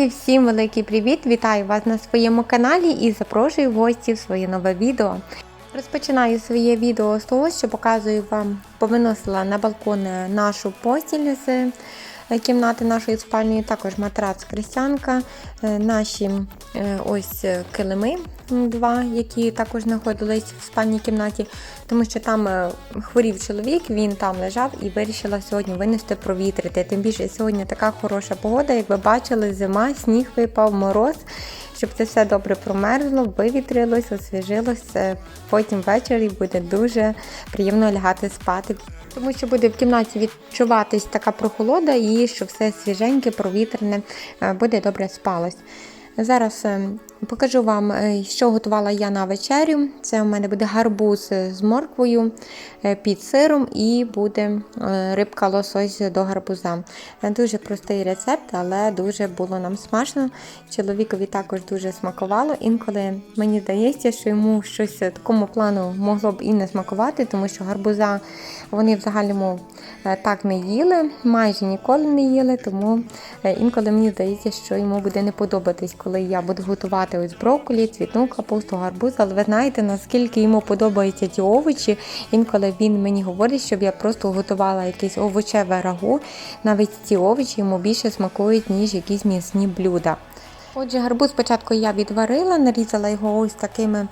Друзі, всім великий привіт! Вітаю вас на своєму каналі і запрошую гостів в своє нове відео. Розпочинаю своє відео з того, що показую вам, повиносила на балкон нашу постіль з е, кімнати нашої спальні, також матрац крестянка, е, наші е, ось е, килими два, які також знаходились в спальній кімнаті, тому що там е, хворів чоловік, він там лежав і вирішила сьогодні винести провітрити. Тим більше сьогодні така хороша погода, як ви бачили, зима, сніг випав, мороз. Щоб це все добре промерзло, вивітрилось, освіжилось. е, Потім ввечері буде дуже приємно лягати спати. Тому що буде в кімнаті відчуватись така прохолода і що все свіженьке, провітрене, е, буде добре спалось. Зараз е, покажу вам, е, що готувала я на вечерю. Це у мене буде гарбуз з морквою е, під сиром і буде е, рибка лосось до гарбуза. Дуже простий рецепт, але дуже було нам смачно. Чоловікові також дуже смакувало. Інколи мені здається, що йому щось такому плану могло б і не смакувати, тому що гарбуза вони в загальному так не їли, майже ніколи не їли, тому інколи мені здається, що йому буде не подобатись, коли я буду готувати ось брокколі, цвітну капусту, гарбуз. Але ви знаєте, наскільки йому подобаються ті овочі. Інколи він мені говорить, щоб я просто готувала якесь овочеве рагу. Навіть ці овочі йому більше смакують, ніж якісь м'ясні блюда. Отже, гарбуз спочатку я відварила, нарізала його ось такими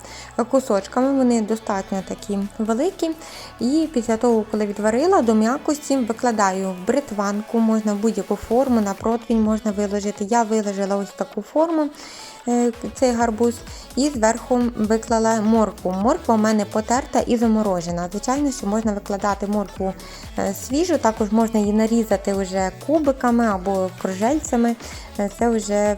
кусочками. Вони достатньо такі великі. І після того, коли відварила, до м'якості викладаю в бритванку, можна в будь-яку форму, на противень можна виложити. Я виложила ось таку форму. е, Цей гарбуз, і зверху виклала моркву. Морква у мене потерта і заморожена. Звичайно, що можна викладати моркву е, свіжу, також можна її нарізати вже кубиками або кружельцями. Е, Це вже е,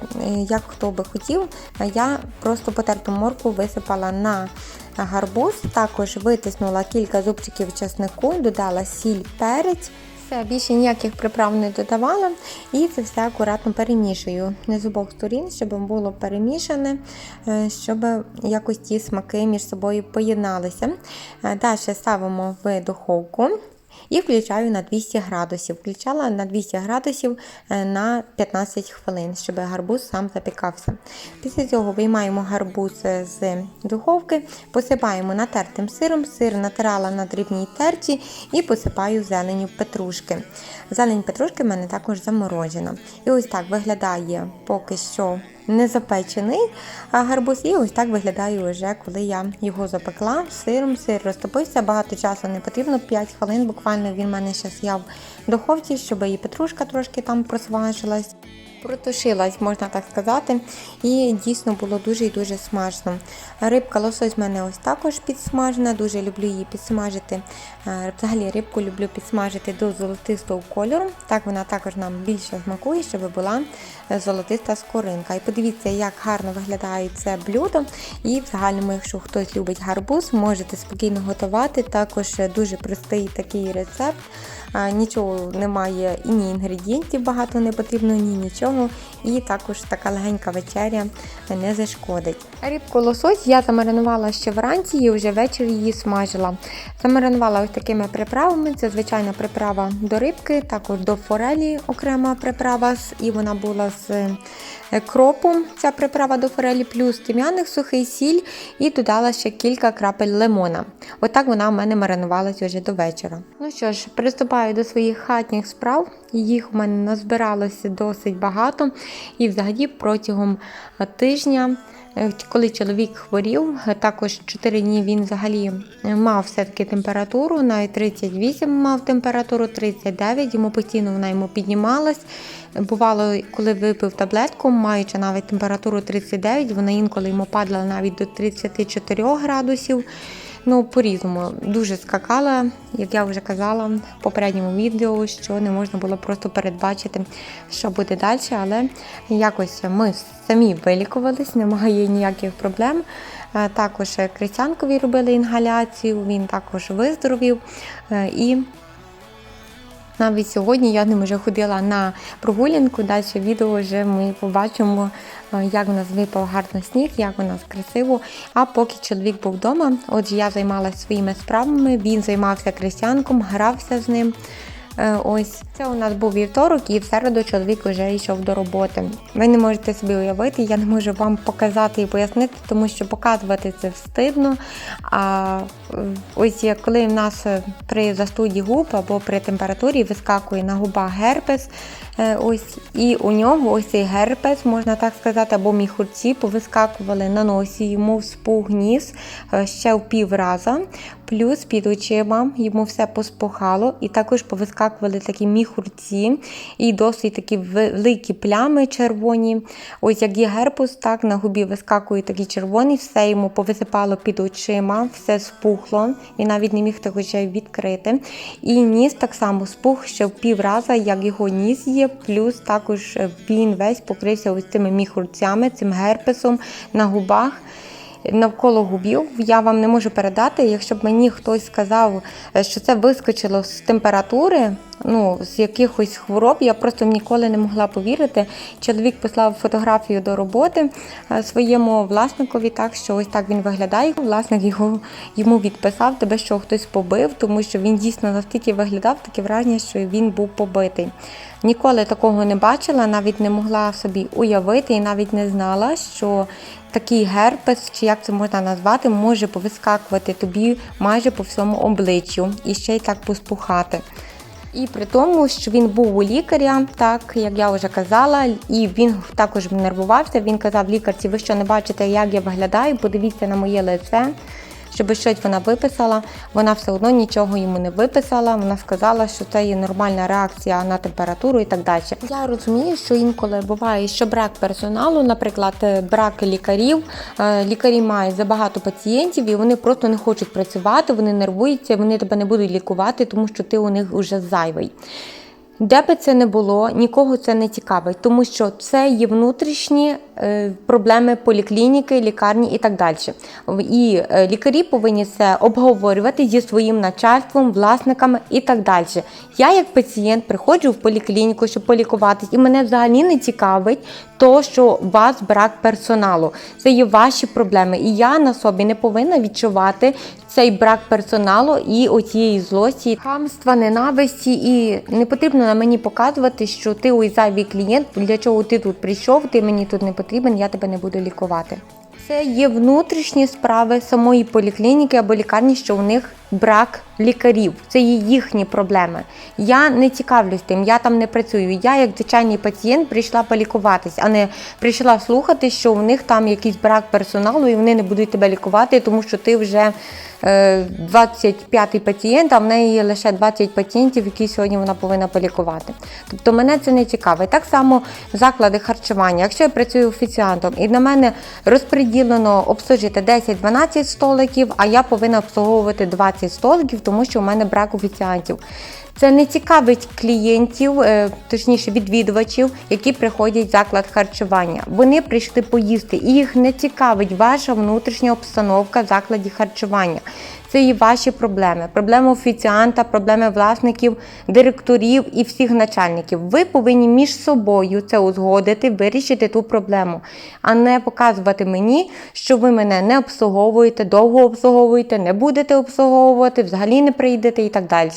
як хто би хотів. Я просто потерту моркву висипала на гарбуз, також витиснула кілька зубчиків чеснику, додала сіль, перець. Все, більше ніяких приправ не додавала. І це все акуратно перемішую з обох сторін, щоб було перемішане, е, щоб якось ті смаки між собою поєдналися. Е, Далі ставимо в духовку. І включаю на 200 градусів. Включала на 200 градусів е, на 15 хвилин, щоб гарбуз сам запікався. Після цього виймаємо гарбуз е, з духовки, посипаємо натертим сиром. Сир натирала на дрібній терці і посипаю зеленню петрушки. Зелень петрушки в мене також заморожена. І ось так виглядає поки що не запечений гарбуз. І ось так виглядає вже, коли я його запекла сиром. Сир розтопився, багато часу не потрібно, 5 хвилин. Буквально він в мене ще стояв в духовці, щоб і петрушка трошки там просважилась. Протушилась, можна так сказати, і дійсно було дуже і дуже смачно. Рибка лосось в мене ось також підсмажена, дуже люблю її підсмажити. Е, Взагалі рибку люблю підсмажити до золотистого кольору. Так вона також нам більше смакує, щоб була е, золотиста скоринка. І подивіться, як гарно виглядає це блюдо. І в загальному, якщо хтось любить гарбуз, можете спокійно готувати. Також е, дуже простий такий рецепт. Нічого немає, і ні інгредієнтів багато не потрібно, ні нічого. І також така легенька вечеря не зашкодить. Рибку лосось я замаринувала ще вранці і вже ввечері її смажила. Замаринувала ось такими приправами. Це звичайна приправа до рибки, також до форелі окрема приправа, і вона була з е, кропом. Ця приправа до форелі, плюс тим'яних, сухий сіль, і додала ще кілька крапель лимона. Отак вона у мене маринувалась вже до вечора. Ну що ж, приступаю до своїх хатніх справ. Їх у мене назбиралося досить багато. І взагалі протягом е, тижня. Е, Коли чоловік хворів, е, також 4 дні він взагалі е, мав все-таки температуру, навіть 38 мав температуру, 39, йому постійно вона йому піднімалась. Бувало, коли випив таблетку, маючи навіть температуру 39, вона інколи йому падала навіть до 34 градусів. Ну, по-різному дуже скакала, як я вже казала в попередньому відео, що не можна було просто передбачити, що буде далі. Але якось ми самі вилікувались, немає ніяких проблем. Е, Також Крістянкові робили інгаляцію, він також виздоровів. Е, І навіть сьогодні я ним вже ходила на прогулянку. Далі відео вже ми побачимо, е, як в нас випав гарно сніг, як у нас красиво. А поки чоловік був вдома, отже, я займалася своїми справами, він займався крестянком, грався з ним. Е, Ось це у нас був вівторок, і в середу чоловік вже йшов до роботи. Ви не можете собі уявити, я не можу вам показати і пояснити, тому що показувати це встидно. А е, ось коли в нас е, при застуді губ або при температурі вискакує на губах герпес, ось і у нього ось цей герпес, можна так сказати, або міхурці повискакували на носі, йому вспух ніс е, ще в пів раза. Плюс під очима йому все поспухало, і також повискакували такі міхурці і досить такі великі плями червоні. Ось як є герпус, так на губі вискакує такі червоні, все йому повисипало під очима, все спухло і навіть не міг тих очей відкрити. І ніс так само спух ще в пів раза, як його ніс є, плюс також він весь покрився ось цими міхурцями, цим герпесом на губах навколо губів. Я вам не можу передати. Якщо б мені хтось сказав, е, що це вискочило з температури, ну з якихось хвороб, я просто ніколи не могла повірити. Чоловік послав фотографію до роботи е, своєму власникові, так що ось так він виглядає. Власник його йому відписав, тебе що хтось побив, тому що він дійсно настільки виглядав, таке враження, що він був побитий. Ніколи такого не бачила, навіть не могла собі уявити і навіть не знала, що такий герпес, чи як це можна назвати, може повискакувати тобі майже по всьому обличчю і ще й так поспухати. І при тому, що він був у лікаря, так як я вже казала, і він також нервувався. Він казав лікарці, ви що не бачите, як я виглядаю, подивіться на моє лице. Щоб щось вона виписала, вона все одно нічого йому не виписала. Вона сказала, що це є нормальна реакція на температуру і так далі. Я розумію, що інколи буває, що брак персоналу, наприклад, е, брак лікарів. Е, Лікарі мають забагато пацієнтів і вони просто не хочуть працювати, вони нервуються, вони тебе не будуть лікувати, тому що ти у них вже зайвий. Де би це не було, нікого це не цікавить, тому що це є внутрішні е, проблеми поліклініки, лікарні і так далі. І е, лікарі повинні це обговорювати зі своїм начальством, власниками і так далі. Я, як пацієнт, приходжу в поліклініку, щоб полікуватись, і мене взагалі не цікавить то, що у вас брак персоналу. Це є ваші проблеми. І я на собі не повинна відчувати цей брак персоналу і оцієї злості, хамства, ненависті. І не потрібно на мені показувати, що ти ой зайвий клієнт, для чого ти тут прийшов, ти мені тут не потрібен, я тебе не буду лікувати. Це є внутрішні справи самої поліклініки або лікарні, що у них брак лікарів. Це є їхні проблеми. Я не цікавлюсь тим, я там не працюю. Я, як звичайний пацієнт, прийшла полікуватись, а не прийшла слухати, що у них там якийсь брак персоналу і вони не будуть тебе лікувати, тому що ти вже. 25-й пацієнт, а в неї є лише 20 пацієнтів, які сьогодні вона повинна полікувати. Тобто мене це не цікавить. Так само заклади харчування. Якщо я працюю офіціантом і на мене розподілено обслужити 10-12 столиків, а я повинна обслуговувати 20 столиків, тому що у мене брак офіціантів. Це не цікавить клієнтів, е, точніше відвідувачів, які приходять в заклад харчування. Вони прийшли поїсти, і їх не цікавить ваша внутрішня обстановка в закладі харчування. Це і ваші проблеми, проблеми офіціанта, проблеми власників, директорів і всіх начальників. Ви повинні між собою це узгодити, вирішити ту проблему, а не показувати мені, що ви мене не обслуговуєте, довго обслуговуєте, не будете обслуговувати, взагалі не прийдете і так далі.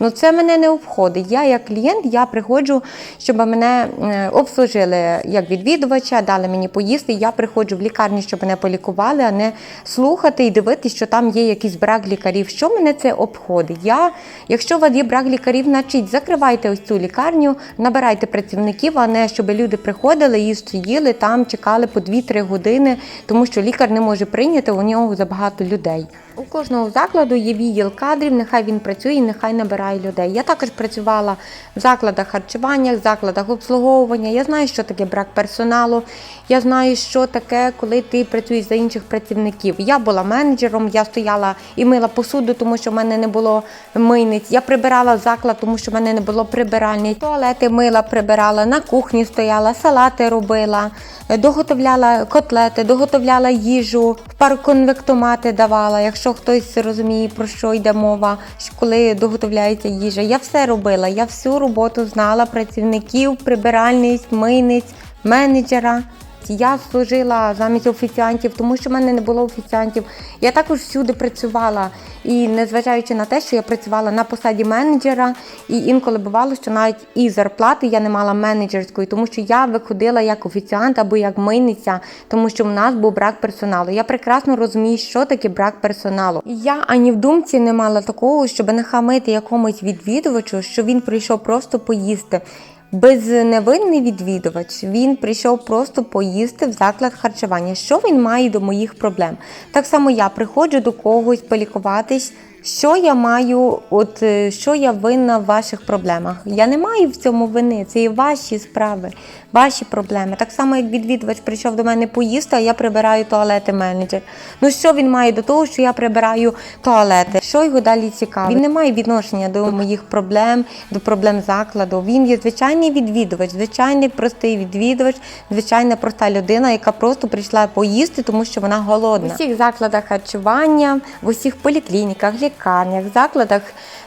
Ну це мене не обходить. Я як клієнт, я приходжу, щоб мене е, обслужили як відвідувача, дали мені поїсти. Я приходжу в лікарню, щоб мене полікували, а не слухати і дивитися, що там є якийсь брак лікарів. Що мене це обходить? Я, Якщо у вас є брак лікарів, значить закривайте ось цю лікарню, набирайте працівників, а не щоб люди приходили і стоїли там, чекали по 2-3 години, тому що лікар не може прийняти у нього забагато людей. У кожного закладу є відділ кадрів, нехай він працює, нехай набирає людей. Я також працювала в закладах харчування, в закладах обслуговування. Я знаю, що таке брак персоналу. Я знаю, що таке, коли ти працюєш за інших працівників. Я була менеджером, я стояла і мила посуду, тому що в мене не було мийниць. Я прибирала заклад, тому що в мене не було прибиральні. Туалети мила прибирала, на кухні стояла, салати робила, доготовляла котлети, доготовляла їжу, в пароконвектомати давала. Якщо хтось розуміє, про що йде мова, коли доготовляється їжа. Я все робила, я всю роботу знала працівників, прибиральниць, мийниць, менеджера. Я служила замість офіціантів, тому що в мене не було офіціантів. Я також всюди працювала. І незважаючи на те, що я працювала на посаді менеджера, і інколи бувало, що навіть і зарплати я не мала менеджерської, тому що я виходила як офіціант або як мийниця, тому що в нас був брак персоналу. Я прекрасно розумію, що таке брак персоналу. Я ані в думці не мала такого, щоб не хамити якомусь відвідувачу, що він прийшов просто поїсти. Безневинний відвідувач. Він прийшов просто поїсти в заклад харчування. Що він має до моїх проблем? Так само я приходжу до когось полікуватись. Що я маю, от е, що я винна в ваших проблемах? Я не маю в цьому вини. Це і ваші справи, ваші проблеми. Так само, як відвідувач прийшов до мене поїсти, а я прибираю туалети менеджер. Ну що він має до того, що я прибираю туалети? Що його далі цікавить? Він не має відношення до моїх проблем, до проблем закладу. Він є звичайний відвідувач, звичайний простий відвідувач, звичайна проста людина, яка просто прийшла поїсти, тому що вона голодна. В усіх закладах харчування, в усіх поліклініках, лікарнях, закладах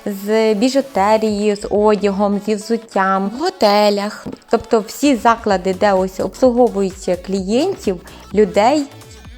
з біжутерії, з одягом, зі взуттям, в готелях. Тобто всі заклади, де ось обслуговують клієнтів, людей.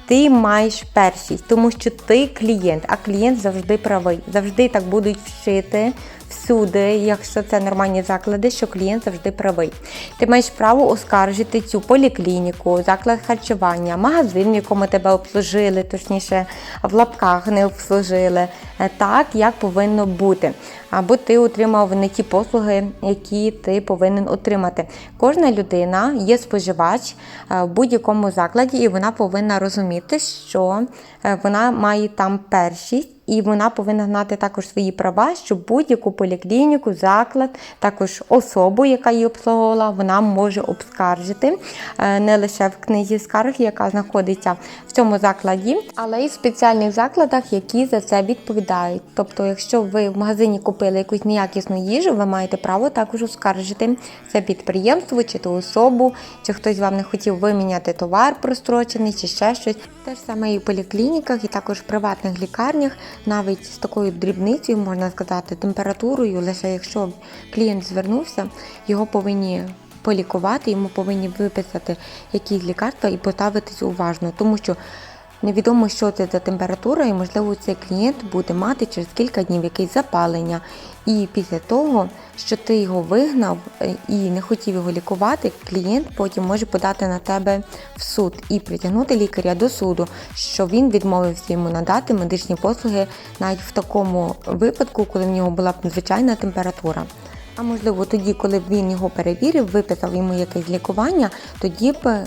Ти маєш першість, тому що ти клієнт, а клієнт завжди правий. Завжди так будуть вчити всюди, якщо це нормальні заклади, що клієнт завжди правий. Ти маєш право оскаржити цю поліклініку, заклад харчування, магазин, в якому тебе обслужили, точніше в лапках не обслужили, е, так як повинно бути. Або ти отримав не ті послуги, які ти повинен отримати. Кожна людина є споживач е, в будь-якому закладі, і вона повинна розуміти, що е, вона має там першість. І вона повинна знати також свої права, що будь-яку поліклініку, заклад, також особу, яка її обслуговувала, вона може обскаржити е, не лише в книзі скарг, яка знаходиться в цьому закладі, але й в спеціальних закладах, які за це відповідають. Тобто, якщо ви в магазині купили якусь неякісну їжу, ви маєте право також оскаржити це підприємство чи ту особу, чи хтось вам не хотів виміняти товар прострочений, чи ще щось. Те ж саме і в поліклініках, і також в приватних лікарнях, навіть з такою дрібницею, можна сказати, температурою, лише якщо клієнт звернувся, його повинні полікувати, йому повинні виписати якісь лікарства і поставитись уважно, тому що невідомо, що це за температура, і можливо цей клієнт буде мати через кілька днів якесь запалення. І після того, що ти його вигнав е, і не хотів його лікувати, клієнт потім може подати на тебе в суд і притягнути лікаря до суду, що він відмовився йому надати медичні послуги навіть в такому випадку, коли в нього була звичайна температура. А можливо, тоді, коли б він його перевірив, виписав йому якесь лікування, тоді б е,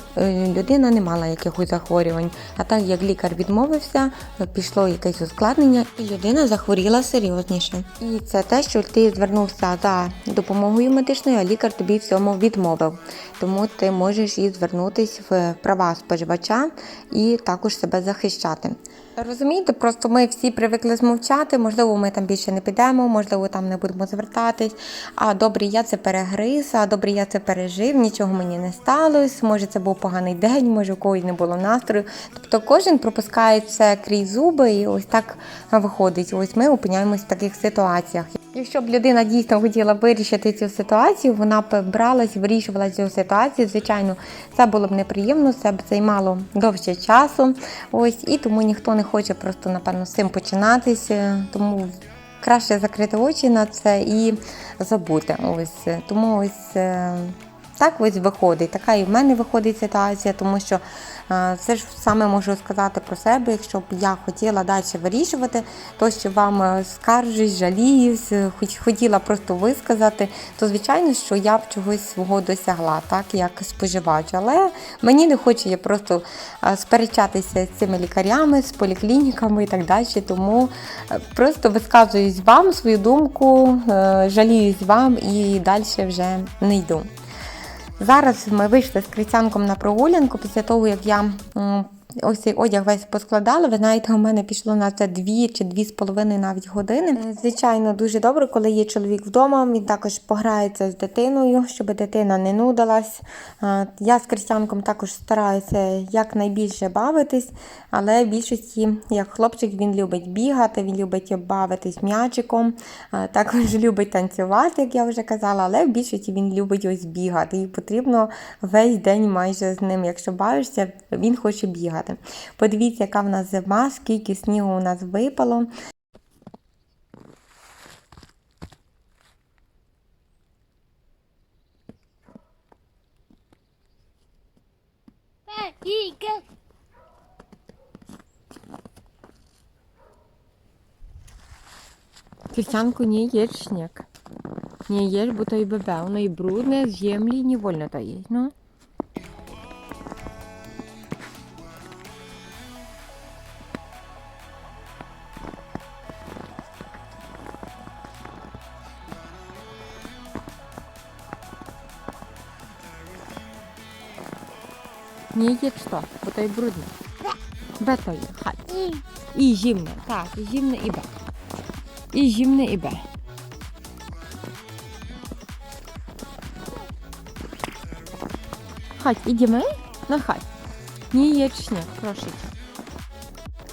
людина не мала якихось захворювань. А так як лікар відмовився, е, пішло якесь ускладнення, і людина захворіла серйозніше. І це те, що ти звернувся за допомогою медичною, а лікар тобі в цьому відмовив. Тому ти можеш і звернутися в права споживача і також себе захищати. Розумієте, просто ми всі привикли змовчати, можливо, ми там більше не підемо, можливо, там не будемо звертатись. А добре, я це перегриз, а добре, я це пережив, нічого мені не сталося. Може, це був поганий день, може, у когось не було настрою. Тобто кожен пропускає це крізь зуби, і ось так виходить. Ось ми опиняємось в таких ситуаціях. Якщо б людина дійсно хотіла вирішити цю ситуацію, вона б бралась, вирішувала цю ситуацію. Звичайно, це було б неприємно, це б займало довше часу. Ось і тому ніхто не хоче просто, напевно, з цим починатися. Тому краще закрити очі на це і забути. Ось тому ось. е, Так ось виходить. Така і в мене виходить ситуація, тому що це ж саме можу сказати про себе, якщо б я хотіла далі вирішувати, то що вам е, скаржусь, жаліюсь, е, хоч хотіла просто висказати, то звичайно, що я б чогось свого досягла, так як споживач. Але мені не хоче я просто е, сперечатися з цими лікарями, з поліклініками і так далі. Тому е, просто висказуюсь вам свою думку, е, жаліюсь вам і далі вже не йду. Зараз ми вийшли з Крицянком на прогулянку після того, як я ось цей одяг весь поскладала. Ви знаєте, у мене пішло на це дві чи дві з половиною навіть години. Е, Звичайно, дуже добре, коли є чоловік вдома. Він також пограється з дитиною, щоб дитина не нудилась. Е, Я з Кристянком також стараюся якнайбільше бавитись, але в більшості, як хлопчик, він любить бігати, він любить бавитись м'ячиком, е, також любить танцювати, як я вже казала, але в більшості він любить ось бігати. І потрібно весь день майже з ним, якщо бавишся, він хоче бігати. Подивіться, яка в нас зима, скільки снігу у нас випало. Iga. Кирсянку nie jedz śnieg. Nie jedz, bo to i bewełno i brudne, z ziemi nie wolno to jeść, Nie jedz to, bo to i brudne. Be to je, chodź. I. I zimne, tak, i zimne i be. I zimne i be. Chodź, idziemy? No chodź. Nie jedz śnieg, proszę cię.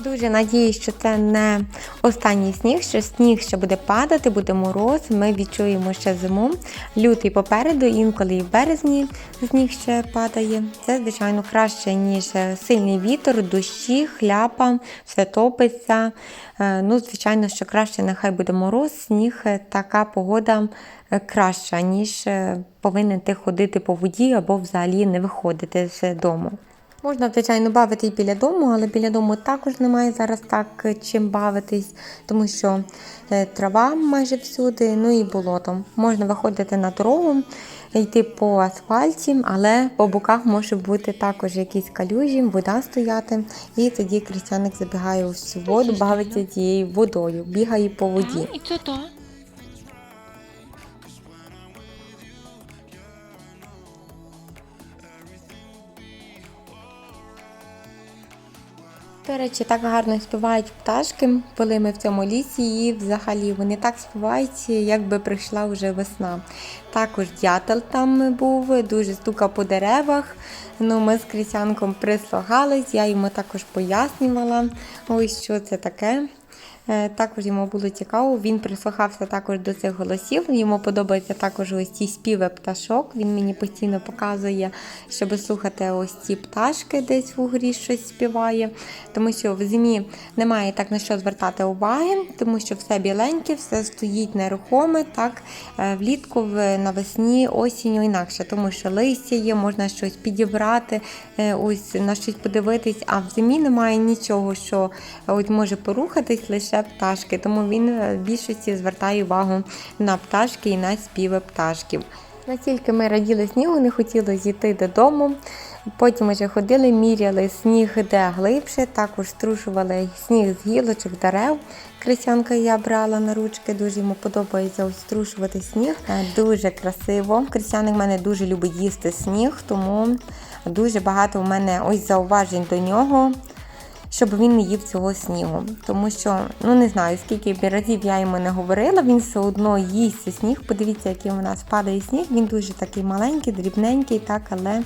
Дуже надіюсь, що це не останній сніг, що сніг ще буде падати, буде мороз. Ми відчуємо ще зиму. Лютий попереду, інколи і в березні сніг ще падає. Це, звичайно, краще, ніж сильний вітер, дощі, хляпа, все топиться. Е, Ну, звичайно, що краще нехай буде мороз, сніг, е, така погода е, краща, ніж е, повинен ти ходити по воді або взагалі не виходити з дому. Можна, звичайно, бавити і біля дому, але біля дому також немає зараз так е, чим бавитись, тому що е, трава майже всюди, ну і болото. Можна виходити на дорогу, йти по асфальті, але по боках може бути також якісь калюжі, вода стояти. І тоді крістяник забігає у всю воду, бавиться тією водою, бігає по воді. I co to? До речі, так гарно співають пташки, коли ми в цьому лісі, і взагалі вони так співають, якби прийшла вже весна. Також дятел там був, дуже стукав по деревах. Ну, ми з Крісянком прислухались, я йому також пояснювала, ось що це таке. Е, Також йому було цікаво, він прислухався також до цих голосів. Йому подобаються також ось ці співи пташок. Він мені постійно показує, щоб слухати ось ці пташки, десь в угорі щось співає. Тому що в зимі немає так на що звертати уваги, тому що все біленьке, все стоїть нерухоме. Так Е, влітку навесні, осінню інакше, тому що листя є, можна щось підібрати, е, ось на щось подивитись. А в зимі немає нічого, що от може порухатись лише пташки. Тому він е, в більшості звертає увагу на пташки і на співи пташків. Настільки ми раділи снігу, не хотіли зійти додому. Потім вже ходили, міряли сніг, де глибше, також струшували сніг з гілочок дерев. Крисянка я брала на ручки, дуже йому подобається ось струшувати сніг. Е, Дуже красиво. Крисяник в мене дуже любить їсти сніг, тому дуже багато в мене ось зауважень до нього щоб він не їв цього снігу. Тому що, ну не знаю, скільки б разів я йому не говорила, він все одно їсть сніг. Подивіться, який у нас падає сніг. Він дуже такий маленький, дрібненький, так, але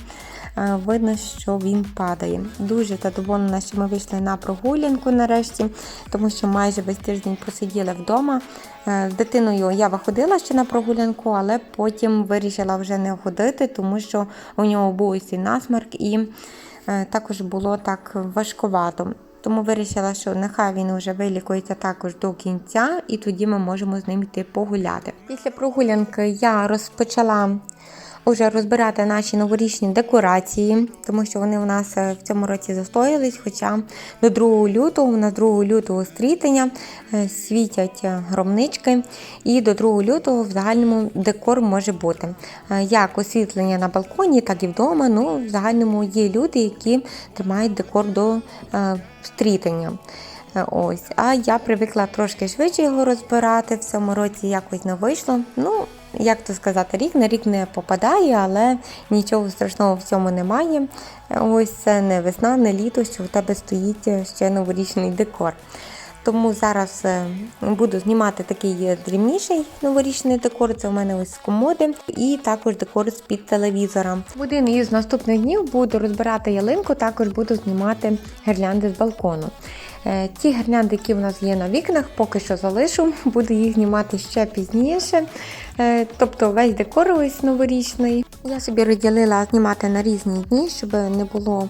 е, видно, що він падає. Дуже задоволена, що ми вийшли на прогулянку нарешті, тому що майже весь тиждень просиділи вдома. Е, З дитиною я виходила ще на прогулянку, але потім вирішила вже не ходити, тому що у нього був ось насмарк і також було так важкувато. Тому вирішила, що нехай він вже вилікується також до кінця, і тоді ми можемо з ним йти погуляти. Після прогулянки я розпочала вже розбирати наші новорічні декорації, тому що вони у нас е, в цьому році застоялись. Хоча до 2 лютого, у нас 2 лютого стрітення е, світять е, громнички, і до 2 лютого в загальному декор може бути як освітлення на балконі, так і вдома. Ну, в загальному є люди, які тримають декор до стрітення. Ось, а я привикла трошки швидше його розбирати. В цьому році якось не вийшло. Ну, як то сказати, рік на рік не попадає, але нічого страшного в цьому немає. Ось це не весна, не літо, що у тебе стоїть ще новорічний декор. Тому зараз е, буду знімати такий дрібніший новорічний декор. Це у мене ось з комоди, і також декор з під телевізора. В один із наступних днів буду розбирати ялинку, також буду знімати гірлянди з балкону. Е, Ті гірлянди, які в нас є на вікнах, поки що залишу, буду їх знімати ще пізніше. Е, Тобто весь декор ось новорічний. Я собі розділила знімати на різні дні, щоб не було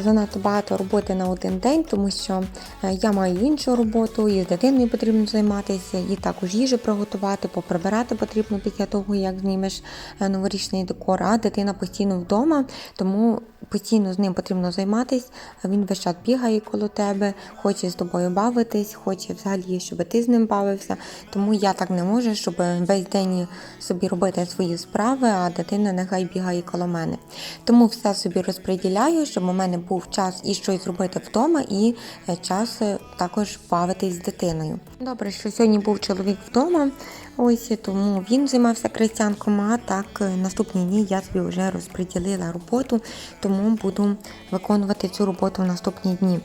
занадто багато роботи на один день, тому що е, я маю іншу роботу, і з дитиною потрібно займатися, і також їжу приготувати, поприбирати потрібно після того, як знімеш е, новорічний декор, а дитина постійно вдома, тому постійно з ним потрібно займатися. Він весь час бігає коло тебе, хоче з тобою бавитись, хоче взагалі, щоб ти з ним бавився. Тому я так не можу, щоб весь день собі робити свої справи, а дитина нехай бігає коло мене. Тому все собі розподіляю, щоб у мене був час і щось зробити вдома, і е, час е, також бавитись з дитиною. Добре, що сьогодні був чоловік вдома. Ось тому він займався крестянком, а так е, наступні дні я собі вже розподілила роботу, тому буду виконувати цю роботу в наступні дні.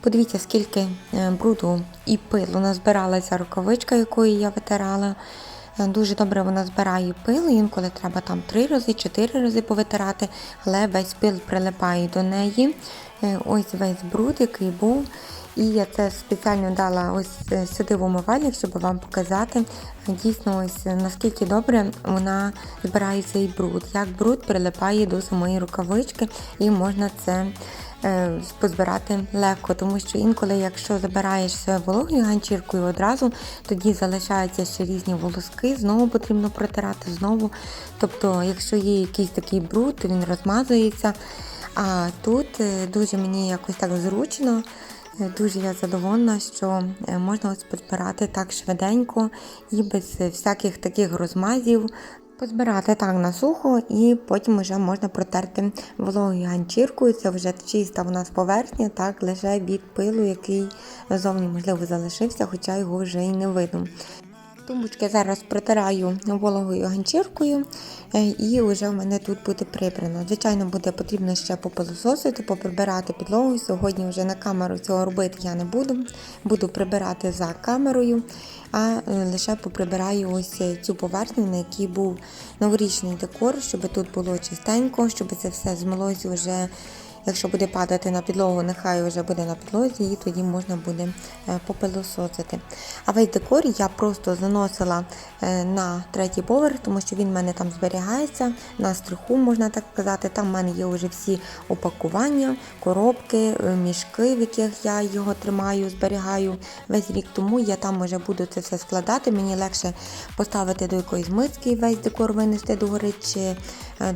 Подивіться, скільки бруду і пилу назбиралася рукавичка, якою я витирала. Е, Дуже добре вона збирає пил, інколи треба там три рази, чотири рази повитирати, але весь пил прилипає до неї. Е, Ось весь бруд, який був. І я це спеціально дала ось е, сюди в умивальник, щоб вам показати дійсно ось е, наскільки добре вона збирає цей бруд, як бруд прилипає до самої рукавички, і можна це е, позбирати легко, тому що інколи, якщо забираєш вологою ганчіркою одразу, тоді залишаються ще різні волоски, знову потрібно протирати знову. Тобто, якщо є якийсь такий бруд, то він розмазується. А тут дуже мені якось так зручно. Е, Дуже я задоволена, що е, можна ось підбирати так швиденько і без всяких таких розмазів. Позбирати так на сухо, і потім вже можна протерти вологою ганчіркою. Це вже чиста у нас поверхня, так лише від пилу, який зовні можливо залишився, хоча його вже і не видно. Тумбочки зараз протираю вологою ганчіркою, е, і вже в мене тут буде прибрано. Звичайно, буде потрібно ще попилососити, поприбирати підлогу. Сьогодні вже на камеру цього робити я не буду. Буду прибирати за камерою, а е, лише поприбираю ось цю поверхню, на якій був новорічний декор, щоб тут було чистенько, щоб це все змилося вже. Якщо буде падати на підлогу, нехай вже буде на підлозі, і тоді можна буде е, попилососити. А весь декор я просто заносила е, на третій поверх, тому що він в мене там зберігається на стриху, можна так сказати. Там в мене є вже всі опакування, коробки, е, мішки, в яких я його тримаю, зберігаю весь рік. Тому я там вже буду це все складати. Мені легше поставити до якоїсь миски весь декор винести до гори, чи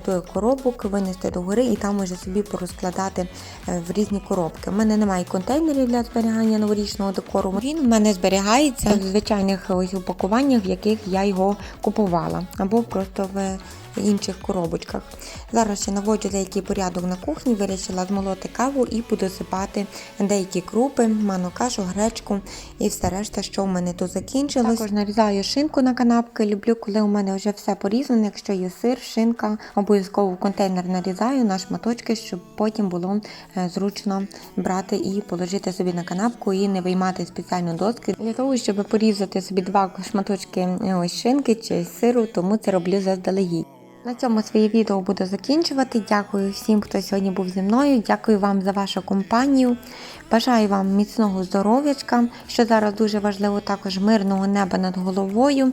до коробок винести до гори і там вже собі порозкладати е, в різні коробки. У мене немає контейнерів для зберігання новорічного декору. Він в мене зберігається в звичайних ось упакуваннях, в яких я його купувала, або просто в інших коробочках. Зараз ще наводжу деякий порядок на кухні, вирішила змолоти каву і буду сипати деякі крупи, ману кашу, гречку і все решта, що в мене тут закінчилось. Також нарізаю шинку на канапки. Люблю, коли у мене вже все порізане. Якщо є сир, шинка, обов'язково в контейнер нарізаю на шматочки, щоб потім було е, зручно брати і положити собі на канапку і не виймати спеціально доски для того, щоб порізати собі два шматочки е, шинки чи сиру, тому це роблю заздалегідь. На цьому своє відео буду закінчувати. Дякую всім, хто сьогодні був зі мною. Дякую вам за вашу компанію. Бажаю вам міцного здоров'ячка, що зараз дуже важливо, також мирного неба над головою,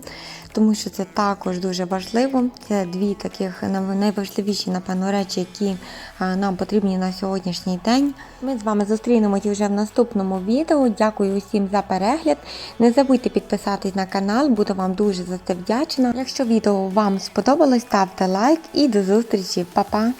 тому що це також дуже важливо. Це дві таких найважливіші, напевно, речі, які нам потрібні на сьогоднішній день. Ми з вами зустрінемось вже в наступному відео. Дякую усім за перегляд. Не забудьте підписатись на канал, буду вам дуже за це вдячна. Якщо відео вам сподобалось, ставте лайк і до зустрічі, Па-па!